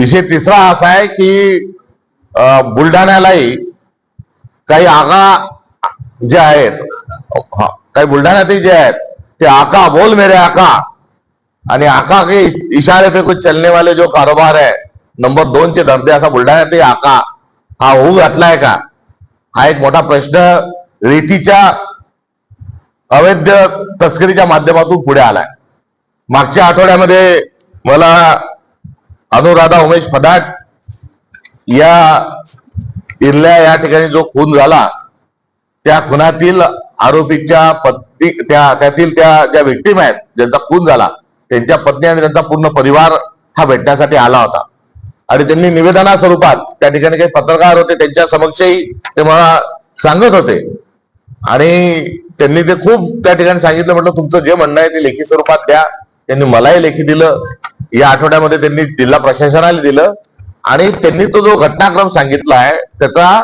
विषय तिसरा असा आहे की बुलढाण्यालाही काही आगा जे आहेत काही बुलढाण्यातही जे आहेत ते आका बोल मेरे आका. आणि आका के इशारे पे कुछ चलने वाले जो कारोबार है नंबर दोन चे असा बुलढाण्यातही आका हा होऊ घातलाय का? हा एक मोठा प्रश्न रेतीच्या अवैध तस्करीच्या माध्यमातून पुढे आलाय. मागच्या आठवड्यामध्ये मला अनुराधा उमेश फदाट या इरल्या या ठिकाणी जो खून झाला त्या खुनातील आरोपीच्या पत्नी त्या त्यातील त्या ज्या विक्टीम आहेत ज्यांचा खून झाला त्यांच्या पत्नी आणि त्यांचा पूर्ण परिवार हा भेटण्यासाठी आला होता. आणि त्यांनी निवेदना स्वरूपात त्या ठिकाणी काही पत्रकार होते त्यांच्या समक्षही ते मला सांगत होते. आणि त्यांनी ते खूप त्या ठिकाणी सांगितलं म्हटलं तुमचं जे म्हणणं आहे ते लेखी स्वरूपात द्या. त्यांनी मलाही लेखी दिलं. या आठवड्यामध्ये त्यांनी जिल्हा प्रशासनाला दिलं आणि त्यांनी तो जो घटनाक्रम सांगितला आहे त्याचा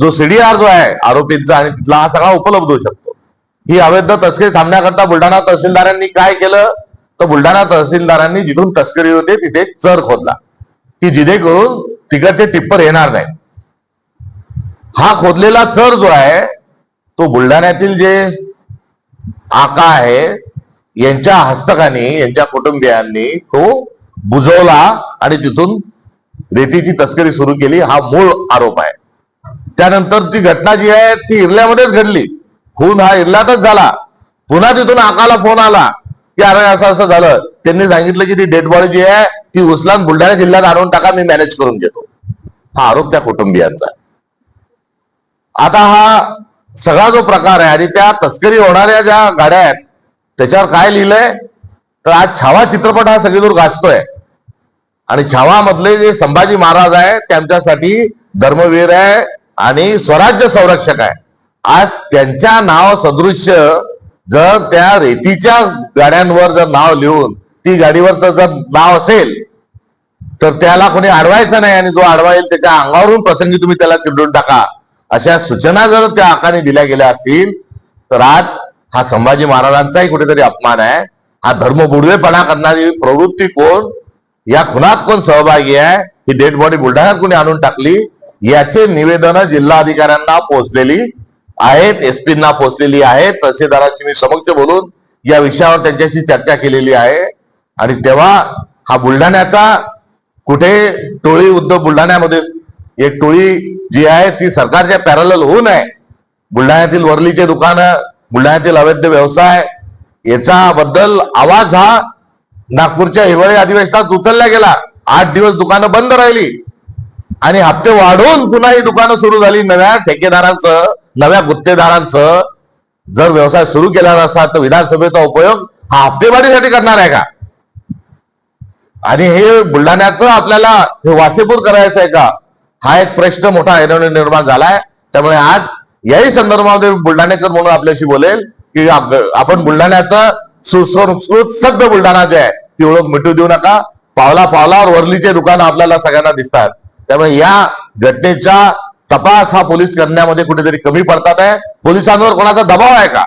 जो सीडीआर जो आहे आरोपींचा आणि तिथला हा सगळा उपलब्ध होऊ शकतो. ही अवैध तस्करी थांबण्याकरता बुलढाणा तहसीलदारांनी काय केलं? तर बुलढाणा तहसीलदारांनी जिथून तस्करी होते तिथे चर खोदला. की जिथे करून तिकडचे टिप्पर येणार नाही हा खोदलेला चर जो आहे तो बुलढाण्यातील जे आका आहे यांच्या हस्तकाने यांच्या कुटुंबियांनी तो बुजवला आणि तिथून रेतीची तस्करी सुरू केली. हा मूळ आरोप आहे. त्यानंतर ती घटना जी आहे ती इरल्यामध्येच घडली. खून हा इरल्यातच झाला. पुन्हा तिथून आकाला फोन आला की अरे असं असं झालं. त्यांनी सांगितलं की ती डेड बॉडी जी आहे ती उचलान बुलढाणा जिल्ह्यात आणून टाका मी मॅनेज करून घेतो. हा आरोप त्या कुटुंबियांचा आता हा सगळा जो प्रकार आहे आणि त्या तस्करी होणाऱ्या ज्या गाड्या आहेत त्याच्यावर काय लिहिलंय? तर आज छावा चित्रपट हा सगळीकडून गाजतोय. आणि छावा मधले जे संभाजी महाराज आहे त्यांच्यासाठी धर्मवीर आहे आणि स्वराज्य संरक्षक आहे. आज त्यांच्या नाव सदृश्य जर त्या रेतीच्या गाड्यांवर जर नाव लिहून ती गाडीवर तर जर नाव असेल तर त्याला कोणी अडवायचं नाही आणि जो अडवाईल त्याच्या अंगावरून प्रसंगी तुम्ही त्याला चिरडून टाका. अशा सूचना जर त्या आकाने दिल्या गेल्या असतील तर आज हा संभाजी महाराजांचाही कुठेतरी अपमान आहे. हा धर्म बुडवेपणा करणारी प्रवृत्ती कोण? या खुनात कोण सहभागी आहे? ही डेड बॉडी बुलढाण्यात कोणी आणून टाकली? याचे निवेदन जिल्हाधिकाऱ्यांना पोहोचलेली आहेत एसपींना पोहोचलेली आहेत. तहसीलदारांची मी समक्ष बोलून या विषयावर त्यांच्याशी चर्चा केलेली आहे. आणि तेव्हा हा बुलढाण्याचा कुठे टोळी उद्धव बुलढाण्यामध्ये एक टोळी जी आहे ती सरकारच्या पॅरल होऊ नये. बुलढाण्यातील वरलीचे दुकानं बुलढाण्यातील अवैध व्यवसाय याचा बद्दल आवाज हा नागपूरच्या हिवाळी अधिवेशनात उचलला गेला. आठ दिवस दुकानं बंद राहिली. आणि हप्ते वाढवून पुन्हा ही दुकानं सुरू झाली. नव्या ठेकेदारांचं नव्या गुत्तेदारांचं जर व्यवसाय सुरू केला नसता तर विधानसभेचा उपयोग हा हप्तेवाढीसाठी करणार आहे का? आणि हे बुलढाण्याचं आपल्याला हे वासेपूर करायचं आहे का? हा एक प्रश्न मोठा निर्माण झालाय. त्यामुळे आज याही संदर्भामध्ये बुलढाणेकर म्हणून आपल्याशी बोलेल की आप- आपण बुलढाण्याचं सुसंस्कृत सभ्य बुलढाणा जे आहे ती ओळख मिटू देऊ नका. पावला पावलावर वरलीचे दुकानं आपल्याला सगळ्यांना दिसतात. त्यामुळे या घटनेचा तपास हा पोलीस करण्यामध्ये कुठेतरी कमी पडतात आहे. पोलिसांवर कोणाचा दबाव आहे का?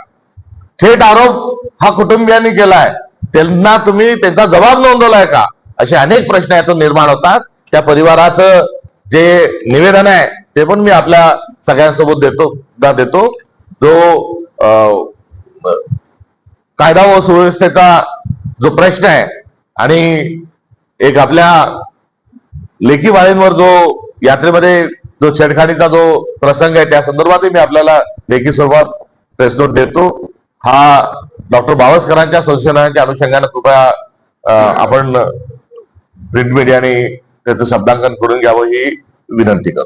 थेट आरोप हा कुटुंबियांनी केलाय. त्यांना तुम्ही त्यांचा जबाब नोंदवलाय का? असे अनेक प्रश्न यातून निर्माण होतात. त्या परिवाराचं जे निवेदन आहे ते पण मी आपल्या सगळ्यांसोबत देतो दा देतो. जो कायदा व सुव्यवस्थेचा जो प्रश्न आहे आणि एक आपल्या लेखी वाळींवर जो यात्रेमध्ये जो छेडखाडीचा जो प्रसंग आहे त्या संदर्भातही मी आपल्याला लेखी स्वरूपात प्रेस नोट देतो. हा डॉक्टर बावस्करांच्या संशोधनाच्या अनुषंगाने कृपया आपण प्रिंट मीडियाने त्याचं शब्दांकन करून घ्यावं ही विनंती करतो.